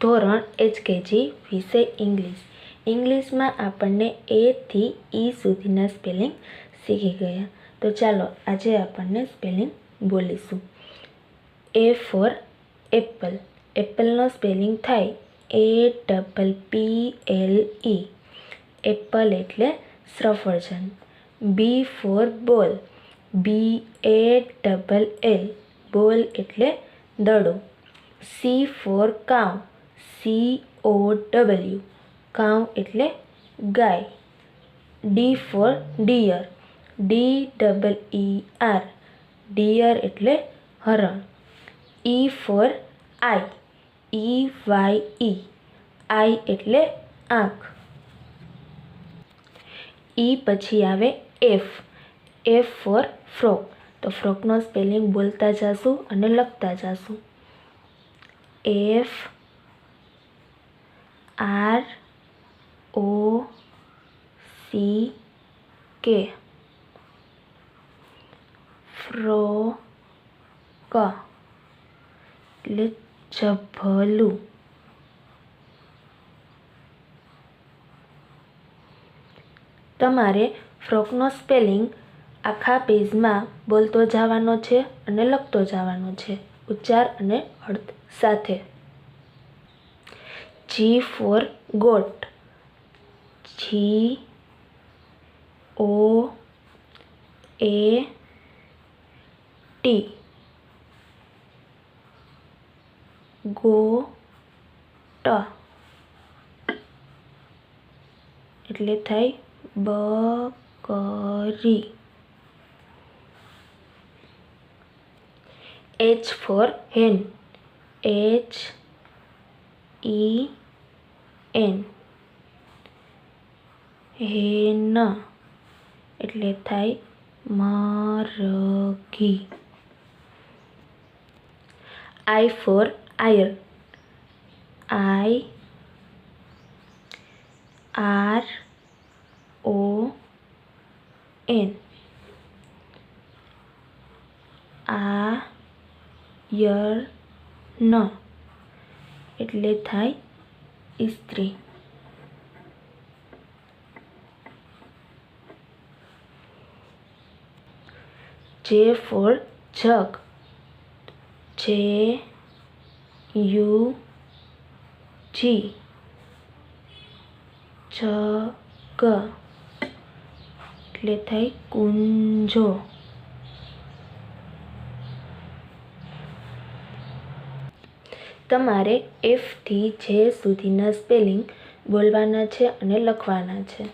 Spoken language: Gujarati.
ધોરણ એચકેજી વિષય ઇંગ્લિશ ઇંગ્લિશમાં આપણને એથી ઈ સુધીના સ્પેલિંગ શીખી ગયા. તો ચાલો આજે આપણને સ્પેલિંગ બોલીશું. એ ફોર એપલ એપલનો સ્પેલિંગ થાય A double P L E apple એટલે સફરજન. બી ફોર બોલ બી એ ડબલ એલ બોલ એટલે દડો. C for cow C O W કાઉ એટલે ગાય D for deer D double E R deer એટલે હરણ E four I E Y ઈ આઈ એટલે આંખ ઈ પછી આવે એફ એફ ફોર ફ્રોક તો ફ્રોકનો સ્પેલિંગ બોલતા જાશું અને લખતા જાશું F R, O, C, K. Frock. એટલે જભલું તમારે ફ્રોકનો સ્પેલિંગ આખા પેજમાં બોલતો જવાનો છે અને લખતો જવાનો છે. ઉચ્ચાર અને અર્થ સાથે. G for goat G O A T goat એટલે થાય બકરી H for Han H E N hen. એટલે થાય મરઘી. I for iron. I R O N. Iron. એટલે થાય સ્ત્રી જે ફોર જગ જે યુ જી જગ એટલે થાય કુંજો તમારે એફથી જે સુધીના સ્પેલિંગ બોલવાના છે અને લખવાના છે.